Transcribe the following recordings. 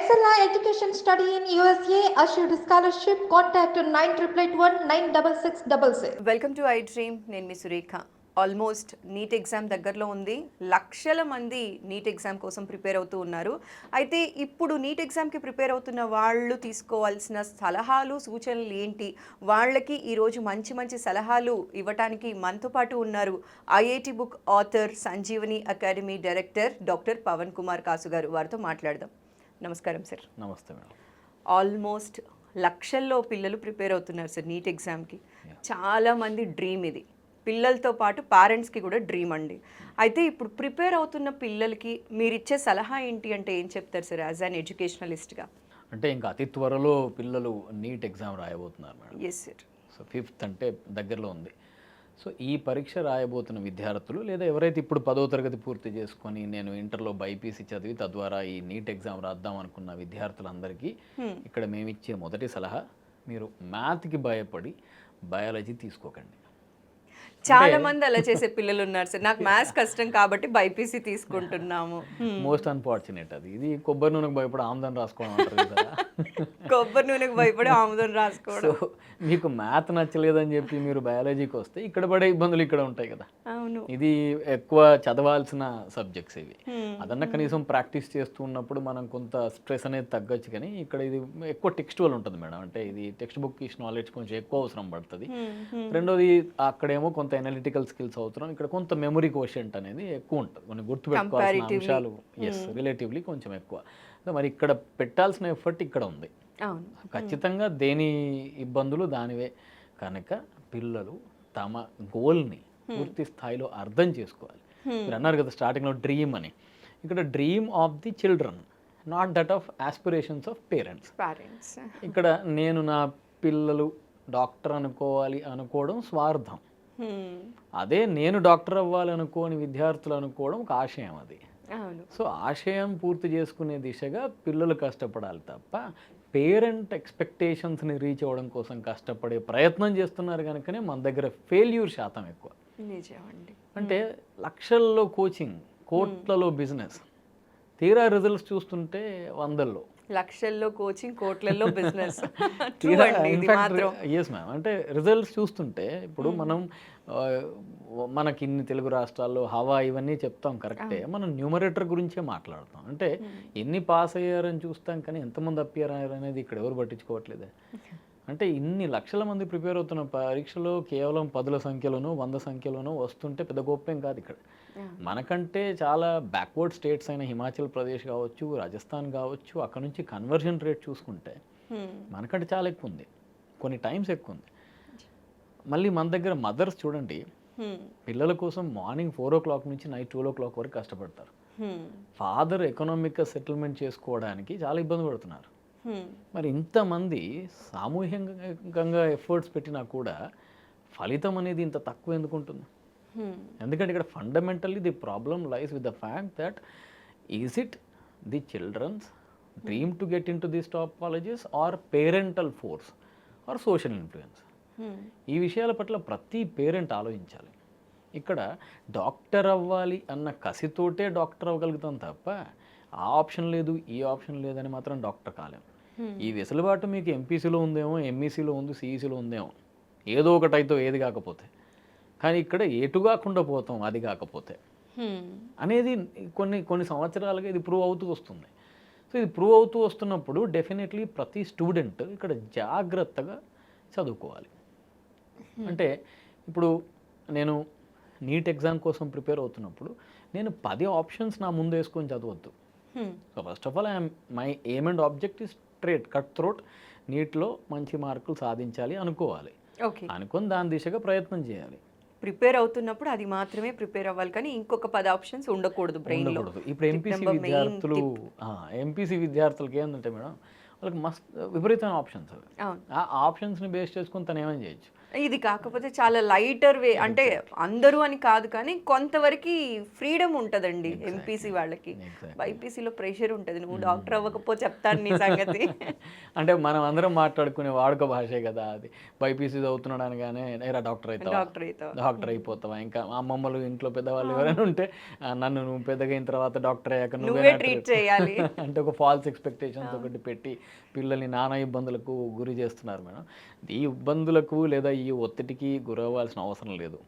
Excella Education Study in USA assured scholarship. Contact 9881 96666. Welcome to I dream నేను మీ Surekha. Almost NEET exam దగ్గరలో ఉంది. లక్షల మంది నీట్ ఎగ్జామ్ కోసం ప్రిపేర్ అవుతూ ఉన్నారు. అయితే ఇప్పుడు నీట్ ఎగ్జామ్కి ప్రిపేర్ అవుతున్న వాళ్ళు తీసుకోవాల్సిన సలహాలు సూచనలు ఏంటి? వాళ్ళకి ఈరోజు మంచి మంచి సలహాలు ఇవ్వటానికి మనతో పాటు ఉన్నారు IIT book author Sanjeevani academy director doctor Pawan Kumar Kasu garu వారితో మాట్లాడదాం. నమస్కారం సార్ నమస్తే మేడం. ఆల్మోస్ట్ లక్షల్లో పిల్లలు ప్రిపేర్ అవుతున్నారు సార్ నీట్ ఎగ్జామ్కి. చాలా మంది డ్రీమ్ ఇది. పిల్లలతో పాటు పేరెంట్స్కి కూడా డ్రీమ్ అండి. అయితే ఇప్పుడు ప్రిపేర్ అవుతున్న పిల్లలకి మీరు ఇచ్చే సలహా ఏంటి అంటే ఏం చెప్తారు సార్ యాజ్ అన్ ఎడ్యుకేషనలిస్ట్గా? అంటే ఇంకా అతి త్వరలో పిల్లలు NEET exam రాయబోతున్నారు madam. Yes sir so fifth అంటే దగ్గరలో ఉంది. సో ఈ పరీక్ష రాయబోతున్న విద్యార్థులు లేదా ఎవరైతే ఇప్పుడు పదో తరగతి పూర్తి చేసుకొని నేను ఇంటర్లో బైపీసీ చదివి తద్వారా ఈ నీట్ ఎగ్జామ్ రాద్దాం అనుకున్న విద్యార్థులందరికీ ఇక్కడ మేము ఇచ్చే మొదటి సలహా మీరు మ్యాథ్కి భయపడి బయాలజీ తీసుకోకండి. చాలా మంది అలా చేసే పిల్లలు ఉన్నారు సార్. నాకు మ్యాథ్స్ కష్టం కాబట్టి బైపీసీ తీసుకుంటున్నాము. Hmm. మోస్ట్ అన్ఫార్చునేట్ అది. ఇది కొబ్బరి నూనెకు భయపడి ఆమ్దాన్ని రాసుకోవడం కొబ్బరి నూనెకు భయపడి ఆముదం రాసుకోవడం. మీకు మ్యాథ్ నచ్చలేదని చెప్పి మీరు బయాలజీకి వస్తే ఇక్కడ పడే ఇబ్బందులు ఇక్కడ ఉంటాయి కదా. అవును. ఇది ఎక్కువ చదవాల్సిన సబ్జెక్ట్స్ ఇవి. అదన్నా కనీసం ప్రాక్టీస్ చేస్తూ ఉన్నప్పుడు మనం కొంత స్ట్రెస్ అనేది తగ్గొచ్చు కానీ ఇక్కడ ఇది ఎక్కువ టెక్స్టువల్ ఉంటుంది మేడం. అంటే ఇది టెక్స్ట్ బుక్ నాలెడ్జ్ కొంచెం ఎక్కువ అవసరం పడుతుంది. రెండోది అక్కడేమో కొంత ఎనాలిటికల్ స్కిల్స్ అవసరం ఇక్కడ కొంత మెమరీ కోషెంట్ అనేది ఎక్కువ ఉంటుంది. కొన్ని గుర్తుపెట్టుకోవాల్సిన అంశాలు ఎస్ రిలేటివ్లీ కొంచెం ఎక్కువ. మరి ఇక్కడ పెట్టాల్సిన ఎఫర్ట్ ఇక్కడ ఉంది. ఖచ్చితంగా దేని ఇబ్బందులు దానివే. కనుక పిల్లలు తమ గోల్ని పూర్తి స్థాయిలో అర్థం చేసుకోవాలి. మీరు అన్నారు కదా స్టార్టింగ్లో డ్రీమ్ అని. ఇక్కడ dream of the children not that of aspirations of parents ఇక్కడ నేను నా పిల్లలు డాక్టర్ అనుకోవాలి అనుకోవడం స్వార్థం. అదే నేను డాక్టర్ అవ్వాలి అనుకోని విద్యార్థులు అనుకోవడం ఒక ఆశయం అది. సో ఆశయం పూర్తి చేసుకునే దిశగా పిల్లలు కష్టపడాలి తప్ప పేరెంట్ ఎక్స్పెక్టేషన్స్ని రీచ్ అవ్వడం కోసం కష్టపడే ప్రయత్నం చేస్తున్నారు కనుకనే మన దగ్గర ఫెయిల్యూర్ శాతం ఎక్కువ. అంటే లక్షల్లో కోచింగ్ కోట్లలో బిజినెస్ తీరా రిజల్ట్స్ చూస్తుంటే వందల్లో. లక్షల్లో కోచింగ్ కోట్లలో బిజినెస్. ఎస్ మ్యామ్ అంటే రిజల్ట్స్ చూస్తుంటే ఇప్పుడు మనం ఆ, మనకి ఇన్ని తెలుగు రాష్ట్రాల్లో హవా ఇవన్నీ చెప్తాం కరెక్టే. మనం న్యూమరేటర్ గురించే మాట్లాడతాం. అంటే ఎన్ని పాస్ అయ్యారని చూస్తాం కానీ ఎంతమంది అప్పియర్ అయ్యారు అనేది ఇక్కడ ఎవరు పట్టించుకోవట్లేదే. అంటే ఇన్ని లక్షల మంది ప్రిపేర్ అవుతున్న పరీక్షలో కేవలం పదుల సంఖ్యలోనో వంద సంఖ్యలోనో వస్తుంటే పెద్ద గొప్పేం కాదు ఇక్కడ. మనకంటే చాలా బ్యాక్వర్డ్ స్టేట్స్ అయిన హిమాచల్ ప్రదేశ్ కావచ్చు రాజస్థాన్ కావచ్చు అక్కడ నుంచి కన్వర్జన్ రేట్ చూసుకుంటే మనకంటే చాలా ఎక్కువ ఉంది కొన్ని టైమ్స్ ఎక్కువ ఉంది మళ్ళీ మన దగ్గర మదర్స్ చూడండి పిల్లల కోసం మార్నింగ్ ఫోర్ ఓ క్లాక్ నుంచి నైట్ టూ ఓ క్లాక్ వరకు కష్టపడతారు. ఫాదర్ ఎకనామిక్గా సెటిల్మెంట్ చేసుకోవడానికి చాలా ఇబ్బంది పడుతున్నారు. మరి ఇంతమంది సామూహికంగా ఎఫర్ట్స్ పెట్టినా కూడా ఫలితం అనేది ఇంత తక్కువ ఎందుకు ఉంటుంది? ఎందుకంటే ఇక్కడ fundamentally the problem lies with the fact that is it the children's dream to get into this top colleges or parental force or social influence? ఈ విషయాల పట్ల ప్రతి పేరెంట్ ఆలోచించాలి. ఇక్కడ డాక్టర్ అవ్వాలి అన్న కసితోటే డాక్టర్ అవ్వగలుగుతాం తప్ప ఆ ఆప్షన్ లేదు ఈ ఆప్షన్ లేదని మాత్రం డాక్టర్ కాలేం. ఈ వెసులుబాటు మీకు ఎంపీసీలో ఉందేమో ఎంఈసీలో ఉంది సిఈసీలో ఉందేమో. ఏదో ఒకటైతే ఏది కాకపోతే. కానీ ఇక్కడ ఎటు కాకుండా పోతాం అది కాకపోతే. అనేది కొన్ని కొన్ని సంవత్సరాలుగా ఇది ప్రూవ్ అవుతూ వస్తుంది. సో ఇది ప్రూవ్ అవుతూ వస్తున్నప్పుడు డెఫినెట్లీ ప్రతి స్టూడెంట్ ఇక్కడ జాగ్రత్తగా చదువుకోవాలి. అంటే ఇప్పుడు నేను నీట్ ఎగ్జామ్ కోసం ప్రిపేర్ అవుతున్నప్పుడు నేను పది ఆప్షన్స్ నా ముందు వేసుకొని చదవద్దు. So first of all I'm my aim and object is straight cut throat నీట్లో మంచి మార్కులు సాధించాలి అనుకోవాలి. అనుకొని దాని దిశగా ప్రయత్నం చేయాలి. ప్రిపేర్ అవుతున్నప్పుడు అది మాత్రమే ప్రిపేర్ అవ్వాలి కానీ ఇంకొక పది ఆప్షన్స్ ఉండకూడదు బ్రెయిన్లో ఉండకూడదు. ఇప్పుడు ఎంపీసీ విద్యార్థులు ఎంపీసీ విద్యార్థులకి ఏంటంటే మేడం వాళ్ళకి మస్త్ విపరీతమైన ఆప్షన్స్ అవి. ఆ ఆప్షన్స్ని బేస్ చేసుకొని తను ఏమైనా చేయొచ్చు? ఇది కాకపోతే చాలా లైటర్ వే అంటే అందరూ అని కాదు కానీ కొంతవరకు ఫ్రీడమ్ ఉంటదండి ఎంపీసీ వాళ్ళకి. బైపీసీలో ప్రెషర్ ఉంటది. నువ్వు డాక్టర్ అవ్వకపో చెప్తాను నీ సంగతి. అంటే మనం అందరం మాట్లాడుకునే వాడుక భాషే కదా అది. బైపీసీ చదువుతున్నాడు అనగానే నేరా డాక్టర్ అవుతావా డాక్టర్ అవుతావా డాక్టర్ అయిపోతావా? ఇంకా అమ్మమ్మలు ఇంట్లో పెద్దవాళ్ళు ఎవరైనా ఉంటే "ఆ, నన్ను నువ్వు పెద్దగా అయిన తర్వాత డాక్టర్ అయ్యాక నువ్వే treat చేయాలి. అంటే ఒక ఫాల్స్ ఎక్స్పెక్టేషన్స్ ఒకటి పెట్టి పిల్లల్ని నానా ఇబ్బందులకు గురి చేస్తున్నారు మేడం. ఈ ఇబ్బందులకు లేదా ఈ ఒత్తిడికి గురవ్వాల్సిన అవసరం లేదు.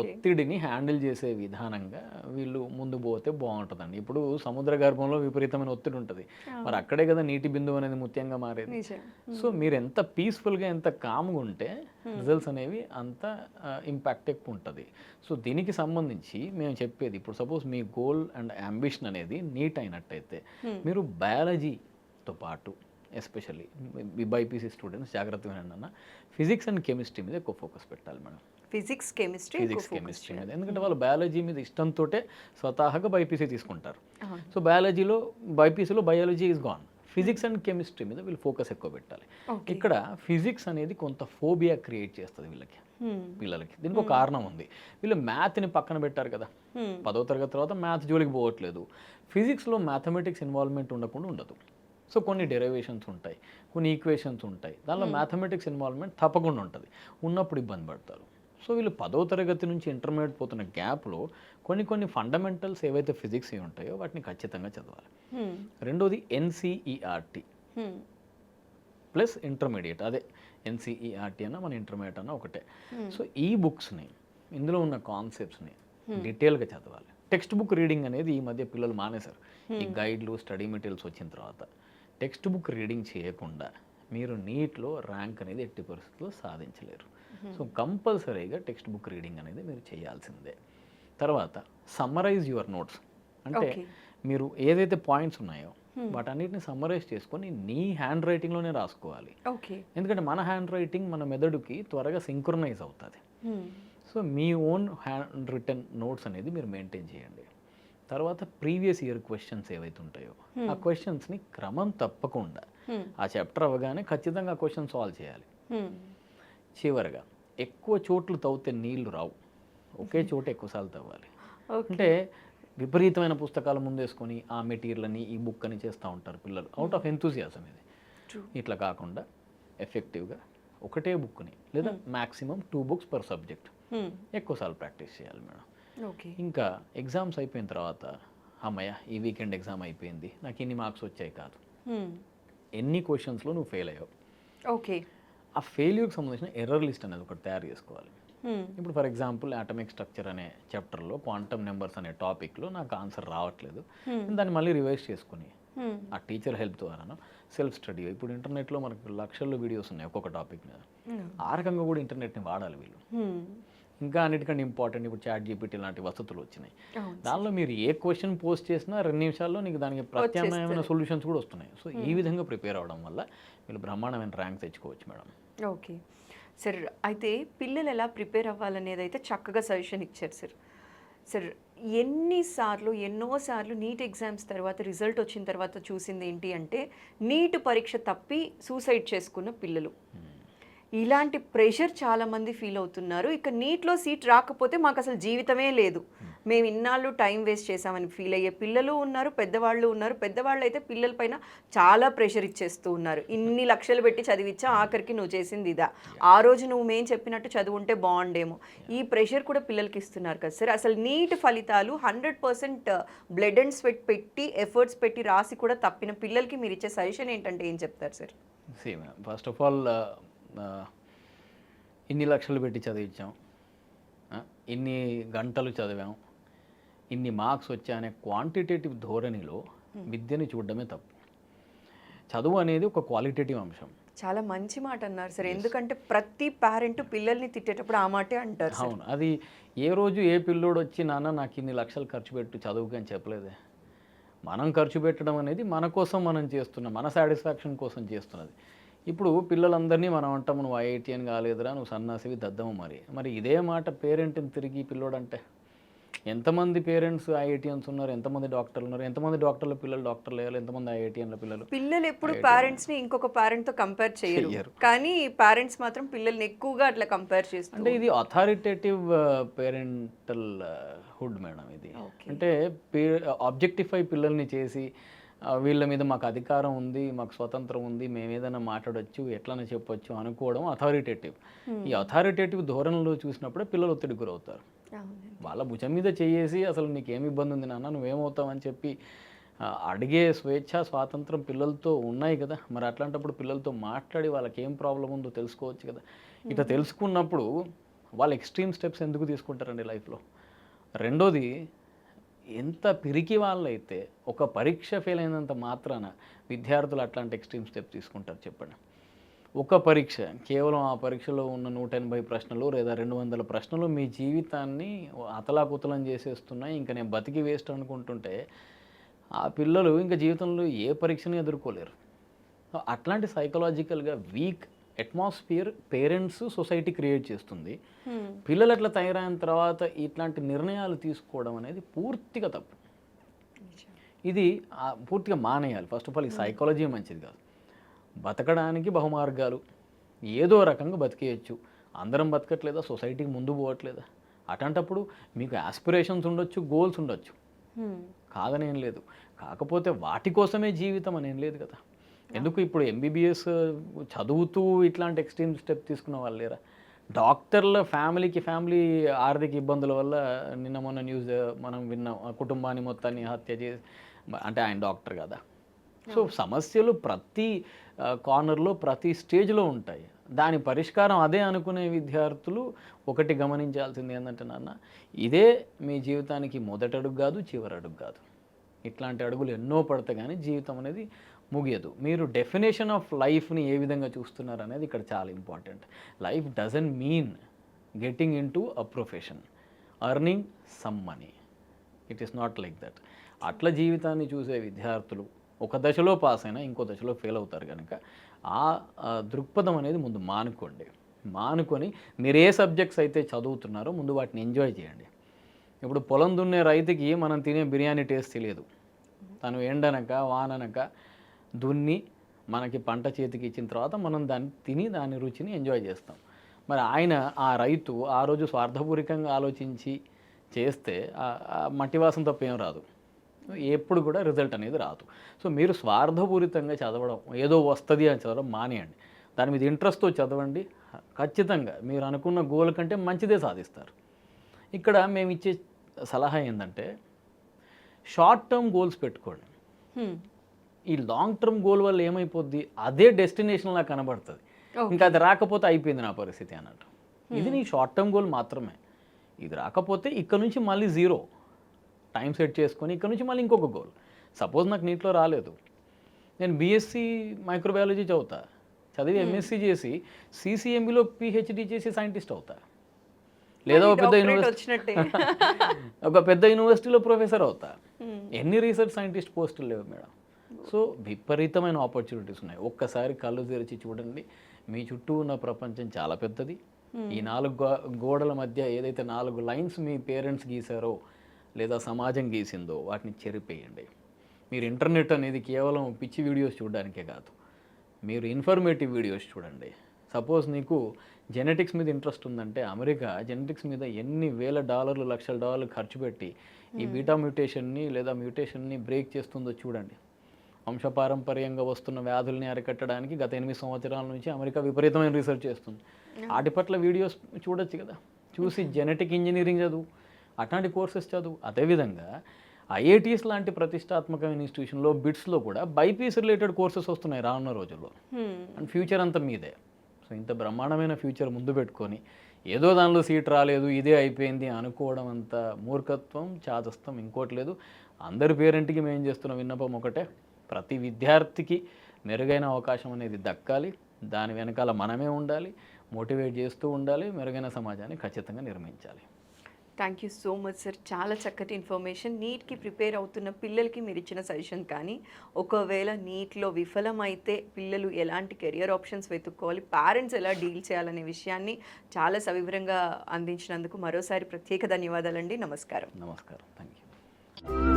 ఒత్తిడిని హ్యాండిల్ చేసే విధానంగా వీళ్ళు ముందు పోతే బాగుంటుందండి. ఇప్పుడు సముద్ర గర్భంలో విపరీతమైన ఒత్తిడి ఉంటుంది. మరి అక్కడే కదా నీటి బిందువు అనేది ముత్యంగా మారేది. సో మీరు ఎంత పీస్ఫుల్గా ఎంత కామ్గా ఉంటే రిజల్ట్స్ అనేవి అంత ఇంపాక్ట్ ఎక్కువ ఉంటుంది. సో దీనికి సంబంధించి మేము చెప్పేది ఇప్పుడు సపోజ్ మీ గోల్ అండ్ అంబిషన్ అనేది నీట్ అయినట్టయితే మీరు బయాలజీతో పాటు ఎస్పెషల్లీ బైపీసీ స్టూడెంట్స్ జాగ్రత్త వినండి అన్న. ఫిజిక్స్ అండ్ కెమిస్ట్రీ మీద ఎక్కువ ఫోకస్ పెట్టాలి madam. Physics chemistry physics chemistry మీద. ఎందుకంటే వాళ్ళు బయాలజీ మీద ఇష్టంతో స్వతహాగా బైపీసీ తీసుకుంటారు. సో బయాలజీలో బైపీసీలో biology is gone physics and chemistry మీద వీళ్ళు ఫోకస్ ఎక్కువ పెట్టాలి. ఇక్కడ ఫిజిక్స్ అనేది కొంత ఫోబియా క్రియేట్ చేస్తుంది వీళ్ళకి. పిల్లలకి. దీనికి ఒక కారణం ఉంది. వీళ్ళు మ్యాథ్ని పక్కన పెట్టారు కదా. పదో తరగతి తర్వాత మ్యాథ్ జోలికి పోవట్లేదు. ఫిజిక్స్లో మ్యాథమెటిక్స్ ఇన్వాల్వ్మెంట్ ఉండకుండా ఉండదు. సో కొన్ని డెరివేషన్స్ ఉంటాయి కొన్ని ఈక్వేషన్స్ ఉంటాయి. దానిలో మ్యాథమెటిక్స్ ఇన్వాల్వ్మెంట్ తప్పకుండా ఉంటుంది. ఉన్నప్పుడు ఇబ్బంది పడతారు. సో వీళ్ళు పదో తరగతి నుంచి ఇంటర్మీడియట్ పోతున్న గ్యాప్లో కొన్ని కొన్ని ఫండమెంటల్స్ ఏవైతే ఫిజిక్స్ ఉంటాయో వాటిని ఖచ్చితంగా చదవాలి. రెండోది ఎన్సీఈఆర్టీ ప్లస్ ఇంటర్మీడియట్ అదే ఎన్సీఈఆర్టీ అన్న మన ఇంటర్మీడియట్ అన్న ఒకటే. సో ఈ బుక్స్ని ఇందులో ఉన్న కాన్సెప్ట్స్ని డీటెయిల్గా చదవాలి. టెక్స్ట్ బుక్ రీడింగ్ అనేది ఈ మధ్య పిల్లలు మానేశారు. ఈ గైడ్లు స్టడీ మెటీరియల్స్ వచ్చిన తర్వాత. టెక్స్ట్ బుక్ రీడింగ్ చేయకుండా మీరు నీట్లో ర్యాంక్ అనేది ఎట్టి పరిస్థితుల్లో సాధించలేరు. సో కంపల్సరీగా టెక్స్ట్ బుక్ రీడింగ్ అనేది మీరు చేయాల్సిందే. తర్వాత సమ్మరైజ్ యువర్ నోట్స్ అంటే. మీరు ఏదైతే పాయింట్స్ ఉన్నాయో వాటన్నిటిని సమ్మరైజ్ చేసుకొని నీ హ్యాండ్ రైటింగ్లోనే రాసుకోవాలి. ఎందుకంటే మన హ్యాండ్ రైటింగ్ మన మెదడుకి త్వరగా సింక్రనైజ్ అవుతుంది. సో మీ ఓన్ హ్యాండ్ రిటర్న్ నోట్స్ అనేది మీరు మెయింటైన్ చేయండి. తర్వాత ప్రీవియస్ ఇయర్ క్వశ్చన్స్ ఏవైతే ఉంటాయో ఆ క్వశ్చన్స్ని క్రమం తప్పకుండా ఆ చాప్టర్ అవ్వగానే ఖచ్చితంగా క్వశ్చన్ సాల్వ్ చేయాలి. చివరగా ఎక్కువ చోట్ల తవ్వితే నీళ్ళు రావు. ఒకే చోట ఎక్కువసార్లు తవ్వాలి. అంటే విపరీతమైన పుస్తకాలు ముందేసుకొని ఆ మెటీరియల్ అని ఈ బుక్ అని చేస్తూ ఉంటారు పిల్లలు. అవుట్ ఆఫ్ ఎంతూజియాసం ఇది. ఇట్లా కాకుండా ఎఫెక్టివ్గా ఒకటే బుక్ని లేదా maximum two books per subject ఎక్కువసార్లు ప్రాక్టీస్ చేయాలి మేడం. ఇంకా ఎగ్జామ్స్ అయిపోయిన తర్వాత అమ్మయ్య ఈ వీకెండ్ ఎగ్జామ్ అయిపోయింది. నాకు ఇన్ని మార్క్స్ వచ్చాయి కాదు. ఎన్ని క్వశ్చన్స్లో నువ్వు ఫెయిల్ అయ్యావు? ఓకే. ఆ ఫెయిల్యూర్కి సంబంధించిన ఎర్రర్ లిస్ట్ అనేది ఒకటి తయారు చేసుకోవాలి. ఇప్పుడు ఫర్ ఎగ్జాంపుల్ అటమిక్ స్ట్రక్చర్ అనే చాప్టర్లో క్వాంటమ్ నెంబర్స్ అనే టాపిక్లో నాకు ఆన్సర్ రావట్లేదు. నేను దాన్ని మళ్ళీ రివైజ్ చేసుకుని ఆ టీచర్ హెల్ప్ ద్వారాను సెల్ఫ్ స్టడీ ఇప్పుడు ఇంటర్నెట్లో మనకు లక్షల్లో వీడియోస్ ఉన్నాయి ఒక్కొక్క టాపిక్ మీద. ఆ రకంగా కూడా ఇంటర్నెట్ని వాడాలి వీళ్ళు. ఇంకా అన్నిటికంటే ఇంపార్టెంట్ ఇప్పుడు చాట్ జీపీటీ లాంటి వసతులు వచ్చినాయి. దానిలో మీరు ఏ క్వశ్చన్ పోస్ట్ చేసినా రెండు నిమిషాల్లో నీకు దానికి ప్రత్యామ్నాయమైన సొల్యూషన్స్ కూడా వస్తున్నాయి. సో ఈ విధంగా ప్రిపేర్ అవ్వడం వల్ల వీళ్ళు బ్రహ్మాండమైన ర్యాంక్ తెచ్చుకోవచ్చు మేడం. ఓకే. సార్ అయితే పిల్లలు ఎలా ప్రిపేర్ అవ్వాలనేది అయితే చక్కగా సజెషన్ ఇచ్చారు సార్. సార్ ఎన్నిసార్లు ఎన్నోసార్లు నీట్ ఎగ్జామ్స్ తర్వాత రిజల్ట్ వచ్చిన తర్వాత చూసింది ఏంటి అంటే నీట్ పరీక్ష తప్పి సూసైడ్ చేసుకున్న పిల్లలు. ఇలాంటి ప్రెషర్ చాలామంది ఫీల్ అవుతున్నారు. ఇక నీట్లో సీట్ రాకపోతే మాకు అసలు జీవితమే లేదు. మేము ఇన్నాళ్ళు టైం వేస్ట్ చేసామని ఫీల్ అయ్యే పిల్లలు ఉన్నారు పెద్దవాళ్ళు ఉన్నారు. పెద్దవాళ్ళు అయితే పిల్లలపైన చాలా ప్రెషర్ ఇచ్చేస్తూ ఉన్నారు. ఇన్ని లక్షలు పెట్టి చదివించా ఆఖరికి నువ్వు చేసింది ఇదా? ఆ రోజు నువ్వు మేం చెప్పినట్టు చదువుంటే బాగుండేమో. ఈ ప్రెషర్ కూడా పిల్లలకి ఇస్తున్నారు కదా సార్. అసలు నీట్ ఫలితాలు hundred percent blood and sweat పెట్టి ఎఫర్ట్స్ పెట్టి రాసి కూడా తప్పిన పిల్లలకి మీరు ఇచ్చే సజెషన్ ఏంటంటే ఏం చెప్తారు సార్? ఫస్ట్ ఆఫ్ ఆల్ ఇన్ని లక్షలు పెట్టి చదివించాం. ఇన్ని గంటలు చదివాం. ఇన్ని మార్క్స్ వచ్చాయనే క్వాంటిటేటివ్ ధోరణిలో విద్యని చూడడమే తప్పు. చదువు అనేది ఒక క్వాలిటేటివ్ అంశం. చాలా మంచి మాట అన్నారు సార్. ఎందుకంటే ప్రతి పేరెంట్ పిల్లల్ని తిట్టేటప్పుడు ఆ మాటే అంటారు అవును. అది ఏ రోజు ఏ పిల్లోడు వచ్చి నాన్న నాకు ఇన్ని లక్షలు ఖర్చు పెట్టు చదువుకి అని చెప్పలేదే. మనం ఖర్చు పెట్టడం అనేది మన కోసం మనం చేస్తున్నాం మన సాటిస్ఫాక్షన్ కోసం చేస్తున్నది. ఇప్పుడు పిల్లలందరినీ మనం అంటాం నువ్వు ఐఐటి అని కాలేదురా నువ్వు సన్నాసివి దద్దము మరి. మరి ఇదే మాట పేరెంట్ని తిరిగి పిల్లోడంటే? ఎంతమంది పేరెంట్స్ ఐఐటిఎన్స్ ఉన్నారు ఎంతమంది డాక్టర్లు ఉన్నారు ఎంతమంది డాక్టర్ల పిల్లలు డాక్టర్లు అయ్యారు ఎంతమంది ఐఐటిఎన్ల పిల్లలు? పిల్లలు ఎప్పుడు పేరెంట్స్ని ఇంకొక పేరెంట్తో కంపేర్ చేయరు. కానీ పేరెంట్స్ మాత్రం పిల్లల్ని ఎక్కువగా అట్లా కంపేర్ చేస్తారు అంటే ఇది అథారిటేటివ్ పేరెంటల్ హుడ్ మేడం ఇది. అంటే ఆబ్జెక్టిఫై పిల్లల్ని చేసి వీళ్ళ మీద మాకు అధికారం ఉంది మాకు స్వతంత్రం ఉంది మేము ఏదైనా మాట్లాడొచ్చు ఎట్లనే చెప్పొచ్చు అనుకోవడం అథారిటేటివ్ ఈ అథారిటేటివ్ ధోరణిలో చూసినప్పుడే పిల్లలు ఒత్తిడి గురవుతారు. వాళ్ళ భుజం మీద చేయేసి అసలు నీకు ఏమి ఇబ్బంది ఉంది నాన్న నువ్వేమవుతావు అని చెప్పి అడిగే స్వేచ్ఛ స్వాతంత్రం పిల్లలతో ఉన్నాయి కదా. మరి అట్లాంటప్పుడు పిల్లలతో మాట్లాడి వాళ్ళకి ఏం ప్రాబ్లం ఉందో తెలుసుకోవచ్చు కదా. ఇట్లా తెలుసుకున్నప్పుడు వాళ్ళు ఎక్స్ట్రీమ్ స్టెప్స్ ఎందుకు తీసుకుంటారండి లైఫ్లో రెండోది ఎంత పిరికి వాళ్ళైతే ఒక పరీక్ష ఫెయిల్ అయినంత మాత్రాన విద్యార్థులు అట్లాంటి ఎక్స్ట్రీమ్ స్టెప్ తీసుకుంటారు చెప్పండి. ఒక పరీక్ష కేవలం ఆ పరీక్షలో ఉన్న నూట ఎనభై ప్రశ్నలు లేదా రెండు వందల ప్రశ్నలు మీ జీవితాన్ని అతలాకుతలం చేసేస్తున్నాయి. ఇంకా నేను బతికి వేస్ట్ అనుకుంటుంటే ఆ పిల్లలు ఇంకా జీవితంలో ఏ పరీక్షని ఎదుర్కోలేరు. అట్లాంటి సైకలాజికల్గా weak atmosphere parents society create చేస్తుంది. పిల్లలు అట్లా తయారైన తర్వాత ఇట్లాంటి నిర్ణయాలు తీసుకోవడం అనేది పూర్తిగా తప్పు. ఇది పూర్తిగా మానేయాలి. ఫస్ట్ ఆఫ్ ఆల్ ఈ సైకాలజీ మంచిది కాదు. బతకడానికి బహుమార్గాలు. ఏదో రకంగా బతికేయచ్చు. అందరం బతకట్లేదా? సొసైటీకి ముందు పోవట్లేదా? అట్లాంటప్పుడు మీకు ఆస్పిరేషన్స్ ఉండొచ్చు గోల్స్ ఉండొచ్చు. కాదనేం లేదు. కాకపోతే వాటి కోసమే జీవితం అనేం లేదు కదా. ఎందుకు ఇప్పుడు ఎంబీబీఎస్ చదువుతూ ఇట్లాంటి ఎక్స్ట్రీమ్ స్టెప్ తీసుకున్న వాళ్ళు లేరా? డాక్టర్ల ఫ్యామిలీకి ఫ్యామిలీ ఆర్థిక ఇబ్బందుల వల్ల నిన్న మొన్న న్యూస్ మనం విన్నాం ఆ కుటుంబాన్ని మొత్తాన్ని హత్య చేసి అంటే ఆయన డాక్టర్ కదా. సో సమస్యలు ప్రతి కార్నర్లో ప్రతి స్టేజ్లో ఉంటాయి. దాని పరిష్కారం అదే అనుకునే విద్యార్థులు ఒకటి గమనించాల్సింది ఏంటంటే నాన్న ఇదే మీ జీవితానికి మొదటి అడుగు కాదు చివరి అడుగు కాదు. ఇట్లాంటి అడుగులు ఎన్నో పడతాయి కానీ జీవితం అనేది ముగియదు. మీరు డెఫినేషన్ ఆఫ్ లైఫ్ని ఏ విధంగా చూస్తున్నారు అనేది ఇక్కడ చాలా important life doesn't mean getting into a profession earning some money it is not like that అట్లా జీవితాన్ని చూసే విద్యార్థులు ఒక దశలో పాస్ అయినా ఇంకో దశలో ఫెయిల్ అవుతారు కనుక ఆ ఆ, దృక్పథం అనేది ముందు మానుకోండి. మానుకొని మీరు ఏ సబ్జెక్ట్స్ అయితే చదువుతున్నారో ముందు వాటిని ఎంజాయ్ చేయండి. ఇప్పుడు పొలం దున్నే రైతుకి మనం తినే బిర్యానీ టేస్ట్ తెలియదు తను ఎండనక వాననక దున్ని మనకి పంట చేతికి ఇచ్చిన తర్వాత మనం దాన్ని తిని దాని రుచిని ఎంజాయ్ చేస్తాం. మరి ఆయన ఆ రైతు ఆ రోజు స్వార్థపూరికంగా ఆలోచించి చేస్తే మట్టి వాసన ఏం రాదు. ఎప్పుడు కూడా రిజల్ట్ అనేది రాదు. సో మీరు స్వార్థపూరితంగా చదవడం ఏదో వస్తుంది అని చదవడం మానేయండి. దాని మీద ఇంట్రెస్ట్తో చదవండి. ఖచ్చితంగా మీరు అనుకున్న గోల్ కంటే మంచిదే సాధిస్తారు. ఇక్కడ మేము ఇచ్చే సలహా ఏంటంటే షార్ట్ టర్మ్ గోల్స్ పెట్టుకోండి. ఈ లాంగ్ టర్మ్ గోల్ వల్ల ఏమైపోద్ది? అదే డెస్టినేషన్ లా కనబడుతుంది. ఇంకా అది రాకపోతే అయిపోయింది నా పరిస్థితి అన్నట్టు. ఇది నీ షార్ట్ టర్మ్ గోల్ మాత్రమే. ఇది రాకపోతే ఇక్కడ నుంచి మళ్ళీ జీరో టైం సెట్ చేసుకొని ఇక్కడ నుంచి మళ్ళీ ఇంకొక గోల్ సపోజ్ నాకు నీటిలో రాలేదు. నేను బీఎస్సీ మైక్రోబయాలజీ చదువుతా. చదివి ఎంఎస్సీ చేసి సిసిఎంబిలో పిహెచ్డి చేసి సైంటిస్ట్ అవుతా. లేదా ఒక పెద్ద యూనివర్సిటీ ఒక పెద్ద యూనివర్సిటీలో ప్రొఫెసర్ అవుతా. ఎన్ని రీసెర్చ్ సైంటిస్ట్ పోస్టులు లేవు మేడం. సో విపరీతమైన ఆపర్చునిటీస్ ఉన్నాయి. ఒక్కసారి కళ్ళు తెరిచి చూడండి. మీ చుట్టూ ఉన్న ప్రపంచం చాలా పెద్దది. ఈ నాలుగు గో- గోడల మధ్య ఏదైతే నాలుగు లైన్స్ మీ పేరెంట్స్ గీసారో లేదా సమాజం గీసిందో వాటిని చెరిపేయండి. మీరు ఇంటర్నెట్ అనేది కేవలం పిచ్చి వీడియోస్ చూడడానికే కాదు. మీరు ఇన్ఫర్మేటివ్ వీడియోస్ చూడండి. సపోజ్ నీకు జెనెటిక్స్ మీద ఇంట్రెస్ట్ ఉందంటే అమెరికా జెనెటిక్స్ మీద ఎన్ని వేల డాలర్లు లక్షల డాలర్లు ఖర్చు పెట్టి ఈ బీటా మ్యూటేషన్ని లేదా మ్యూటేషన్ని బ్రేక్ చేస్తుందో చూడండి. వంశపారంపర్యంగా వస్తున్న వ్యాధుల్ని అరికట్టడానికి గత ఎనిమిది సంవత్సరాల నుంచి అమెరికా విపరీతమైన రీసెర్చ్ చేస్తుంది. వాటి పట్ల వీడియోస్ చూడొచ్చు కదా. చూసి జెనెటిక్ ఇంజనీరింగ్ చదువు అట్లాంటి కోర్సెస్ చదువు. అదేవిధంగా ఐఐటీస్ లాంటి ప్రతిష్టాత్మకమైన ఇన్స్టిట్యూషన్లో బిట్స్లో కూడా బైపీస్ రిలేటెడ్ కోర్సెస్ వస్తున్నాయి రానున్న రోజుల్లో. అండ్ ఫ్యూచర్ అంతా మీదే. సో ఇంత బ్రహ్మాండమైన ఫ్యూచర్ ముందు పెట్టుకొని ఏదో దానిలో సీట్ రాలేదు ఇదే అయిపోయింది అనుకోవడం అంత మూర్ఖత్వం చాదస్తం ఇంకోటి లేదు. అందరి పేరెంట్కి మేము చేస్తున్న విన్నపం ఒకటే. ప్రతి విద్యార్థికి మెరుగైన అవకాశం అనేది దక్కాలి. దాని వెనకాల మనమే ఉండాలి. మోటివేట్ చేస్తూ ఉండాలి. మెరుగైన సమాజాన్ని ఖచ్చితంగా నిర్మించాలి. Thank you so much sir చాలా చక్కటి ఇన్ఫర్మేషన్ నీట్కి ప్రిపేర్ అవుతున్న పిల్లలకి మీరు ఇచ్చిన సజెషన్ కానీ ఒకవేళ నీట్లో విఫలమైతే పిల్లలు ఎలాంటి కెరియర్ ఆప్షన్స్ వెతుక్కోవాలి? పేరెంట్స్ ఎలా డీల్ చేయాలనే విషయాన్ని చాలా సవివరంగా అందించినందుకు మరోసారి ప్రత్యేక ధన్యవాదాలండి. నమస్కారం. నమస్కారం. Thank you